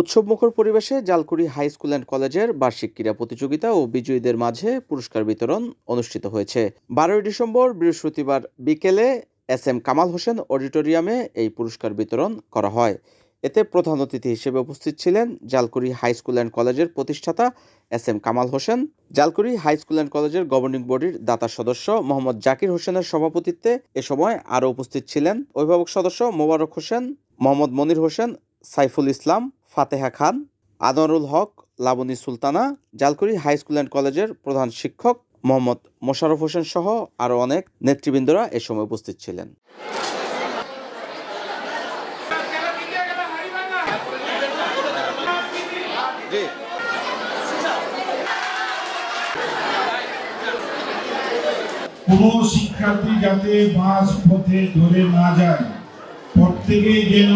উৎসবমুখর পরিবেশে Jalkuri high school and কলেজের বার্ষিক ক্রীড়া প্রতিযোগিতা ও বিজয়ীদের মাঝে পুরস্কার বিতরণ অনুষ্ঠিত হয়েছে। বারোই ডিসেম্বর বৃহস্পতিবার বিকেলে এস এম কামাল হোসেন অডিটোরিয়ামে এই পুরস্কার বিতরণ করা হয়। এতে প্রধান অতিথি হিসেবে উপস্থিত ছিলেন জালকুড়ি হাই স্কুল অ্যান্ড কলেজের প্রতিষ্ঠাতা S M Kamal Hossain, Jalkuri high school and কলেজের গভর্নিং বডির দাতা সদস্য মোহাম্মদ জাকির হোসেনের সভাপতিত্বে এ সময় আরও উপস্থিত ছিলেন অভিভাবক সদস্য Mobarak Hossain, Mohammad Monir Hossain, Saiful Islam, Fateha Khan, Anwarul Haque, Laboni Sultana, Jalkuri high school and কলেজের প্রধান শিক্ষক মোহাম্মদ মোশাররফ হোসেন সহ আরও অনেক নেতৃবৃন্দরা এ সময় উপস্থিত ছিলেন। কোনো শিক্ষার্থী যাতে বাস পথে ধরে না যায় প্রত্যেকেই যেন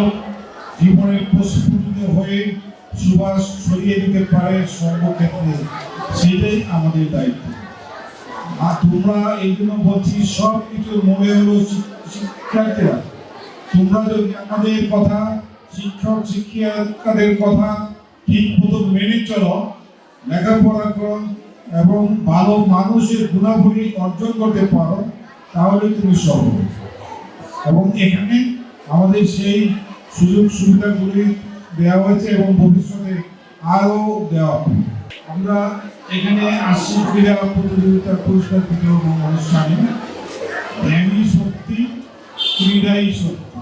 জীবনে প্রস্ফুটিত হয়ে সুবাস ছড়িয়ে দিতে পারে সর্বক্ষেত্রে, সেটাই আমাদের দায়িত্ব। আর তোমরা এই জন্য বলছি সব কিছুর মনে হলো শিক্ষার্থীরা। তোমরা যদি আমাদের কথা, শিক্ষক, শিক্ষিকাদের কথা ঠিক মতো মেনে চলো, লেখাপড়া করো এবং ভালো মানুষের গুণাবলী অর্জন করতে পারো, তাহলে তুমি সফল এবং এখানে আমাদের সেই সুযোগ সুবিধাগুলি দেওয়া হয়েছে এবং ভবিষ্যতে আরও দেওয়া হবে। আমরা এখানে আসছি ক্রীড়া প্রতিযোগিতার পুরস্কার বিতরণ অনুষ্ঠানে। জ্ঞানই শক্তি, ক্রীড়াই শক্তি।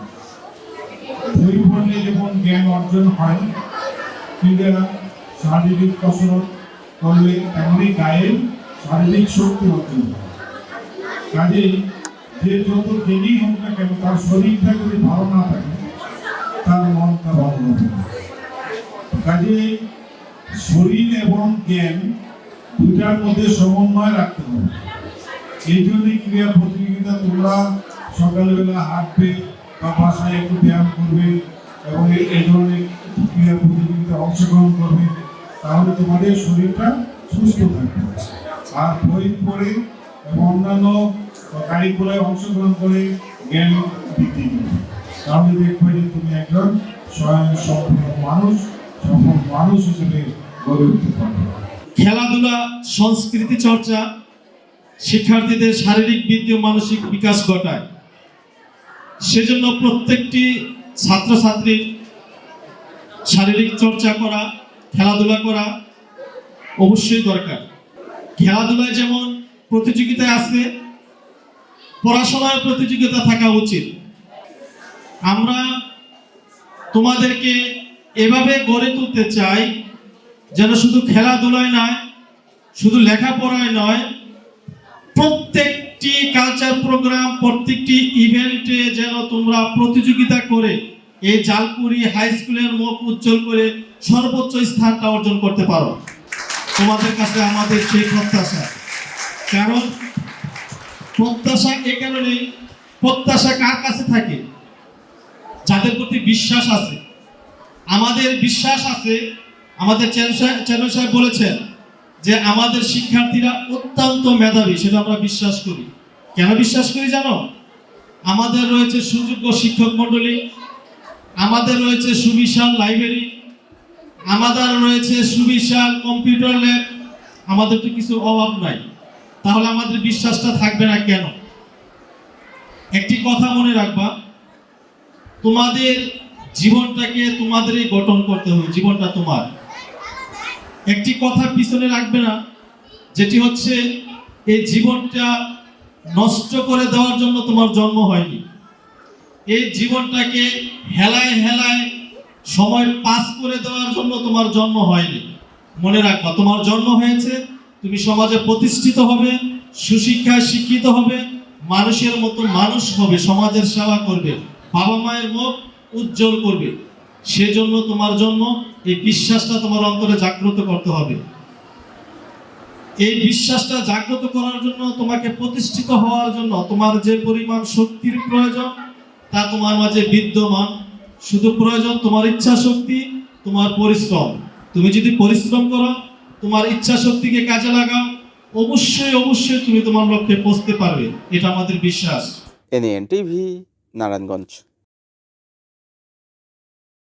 পড়লে যেমন জ্ঞান অর্জন হয়, ক্রীড়া শারীরিক কসরত করলে তেমনি গায়ের শারীরিক শক্তি হয় কাজেই যে যত জ্ঞানী হোক না কেন, তার শরীরটা যদি ভালো না থাকে, তার মনটা ভালো না। কাজেই শরীর এবং জ্ঞান দুটার মধ্যে সমন্বয় রাখতে হবে। এই জন্যই ক্রীড়া প্রতিযোগিতা তোমরা সকালবেলা হাঁটবে বা বাসায় একটু ব্যায়াম করবে এবং এই- এই ধরনের ক্রীড়া প্রতিযোগিতা অংশগ্রহণ করবে। তাহলে তোমাদের শরীরটা সুস্থ থাকবে। আর বই পড়ে এবং অন্যান্য কারিকুলায় অংশগ্রহণ করে জ্ঞান বৃদ্ধি তাহলে দেখবে যে তুমি একজন স্বয়ং সম্পূর্ণ মানুষ, সফল মানুষ হিসেবে গড়ে উঠতে পারবে। খেলাধুলা, সংস্কৃতি চর্চা শিক্ষার্থীদের শারীরিক বৃদ্ধি ও মানসিক বিকাশ ঘটায়। সেজন্য প্রত্যেকটি ছাত্রছাত্রীর শারীরিক চর্চা করা খেলাধুলা করা অবশ্যই দরকার। খেলাধুলায় যেমন প্রতিযোগিতায় আছে পড়াশোনার প্রতিযোগিতা থাকা উচিত। আমরা তোমাদেরকে এভাবে গড়ে তুলতে চাই যেন শুধু খেলাধুলায় নয়, শুধু লেখাপড়ায় নয়, প্রত্যেকটি কালচার প্রোগ্রাম প্রত্যেকটি ইভেন্টে যেন তোমরা প্রতিযোগিতা করে এই জালকুড়ি হাই স্কুলের মুখ উজ্জ্বল করে সর্বোচ্চ স্থানটা অর্জন করতে পারো। তোমাদের কাছে আমাদের সেই প্রত্যাশা। কারণ প্রত্যাশা এ কারণেই, প্রত্যাশা কার কাছে থাকে? যাদের প্রতি বিশ্বাস আছে। আমাদের বিশ্বাস আছে, আমাদের চ্যানেল সাহেব বলেছেন যে আমাদের শিক্ষার্থীরা অত্যন্ত মেধাবী, সেটা আমরা বিশ্বাস করি। কেন বিশ্বাস করি জানো? আমাদের রয়েছে সুযোগ্য শিক্ষক মণ্ডলী আমাদের রয়েছে সুবিশাল লাইব্রেরি, আমাদের রয়েছে সুবিশাল কম্পিউটার ল্যাব, আমাদের তো কিছু অভাব নাই। তাহলে আমাদের বিশ্বাসটা থাকবে না কেন? একটি কথা মনে রাখবা, তোমাদের জীবনটাকে তোমাদেরই গঠন করতে হবে, জীবনটা তোমার। একটি কথা পিছনে রাখবে না, যেটি হচ্ছে, এই জীবনটা নষ্ট করে দেওয়ার জন্য তোমার জন্ম হয়নি। এই জীবনটাকে হেলায় হেলায় সময় পাস করে দেওয়ার জন্য তোমার জন্ম হয়নি। মনে রাখবা, তোমার জন্ম হয়েছে, তুমি সমাজে প্রতিষ্ঠিত হবে, সুশিক্ষায় শিক্ষিত হবে, মানুষের মতো মানুষ হবে, সমাজের সেবা করবে, বাবা মায়ের মুখ উজ্জ্বল করবে। সেজন্য তোমার জন্য এই বিশ্বাসটা তোমার অন্তরে জাগ্রত করতে হবে। এই বিশ্বাসটা জাগ্রত করার জন্য, তোমাকে প্রতিষ্ঠিত হওয়ার জন্য, তোমার যে পরিমাণ শক্তির প্রয়োজন তা তোমার মাঝে বিদ্যমান। শুধু প্রয়োজন তোমার ইচ্ছা শক্তি তোমার পরিশ্রম। তুমি যদি পরিশ্রম করো, তোমার ইচ্ছা শক্তিকে কাজে লাগাও, অবশ্যই অবশ্যই তুমি তোমার লক্ষ্যে পৌঁছতে পারবে। এটা আমাদের বিশ্বাস। NN TV Narayanganj.